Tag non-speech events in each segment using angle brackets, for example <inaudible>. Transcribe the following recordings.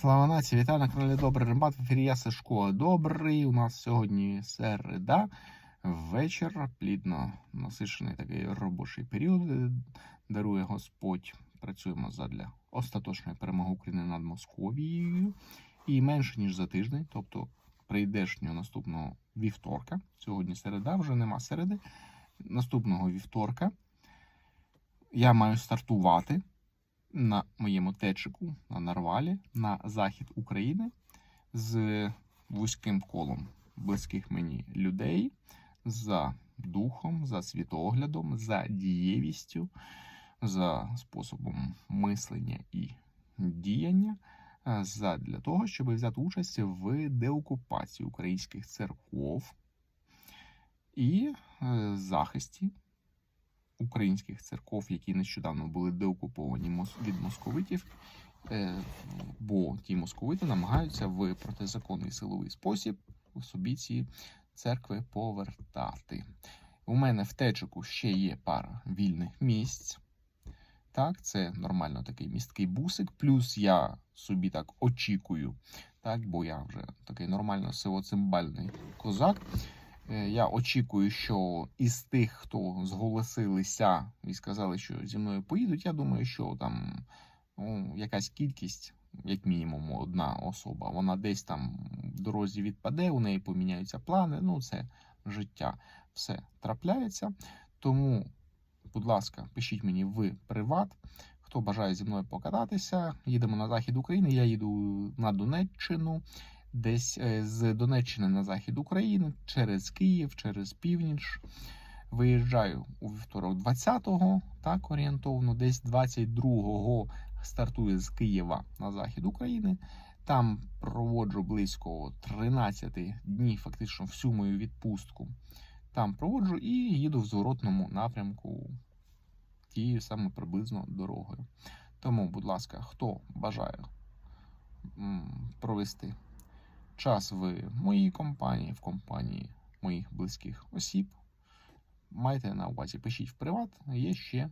Слава нації, вітаю на каналі Добрий Рембат. В ефірі я Сашко Добрий. У нас сьогодні середа. Вечір, плідно насичений такий робочий період. Дарує Господь. Працюємо задля остаточної перемоги України над Московією. І менше ніж за тиждень, тобто прийдешнього наступного вівторка. Сьогодні середа, вже нема середи. Наступного вівторка я маю стартувати на моєму течику на Нарвалі на захід України з вузьким колом близьких мені людей за духом, за світоглядом, за дієвістю, за способом мислення і діяння. е, Задля того, щоб взяти участь в деокупації українських церков і е, захисті українських церков, які нещодавно були деокуповані від московитів, е, бо ті московити намагаються в протизаконний силовий спосіб собі ці церкви повертати. У мене в течику ще є пара вільних місць. Так, це нормально такий місткий бусик. Плюс я собі так очікую, так, бо я вже такий нормально сивоцимбальний козак. Е, Я очікую, що із тих, хто зголосилися і сказали, що зі мною поїдуть, я думаю, що там ну, якась кількість, як мінімум, одна особа, вона десь там в дорозі відпаде, у неї поміняються плани. Ну, це життя. Все трапляється. Тому, будь ласка, пишіть мені в приват. Хто бажає зі мною покататися, їдемо на захід України. Я їду на Донеччину десь е, з Донеччини на захід України через Київ, через північ. Виїжджаю у вівторок 20-го, так орієнтовно, десь 22-го стартую з Києва на захід України. Там проводжу близько 13 днів, фактично всю мою відпустку. Там проводжу і їду в зворотному напрямку тією саме приблизно дорогою. Тому, будь ласка, хто бажає провести час в моїй компанії, в компанії моїх близьких осіб. Майте на увазі, пишіть в приват, є ще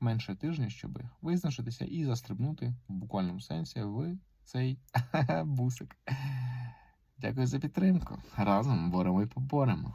менше тижня, щоб визначитися і застрибнути в буквальному сенсі в цей <laughs> бусик. Дякую за підтримку. Разом боремо і поборемо.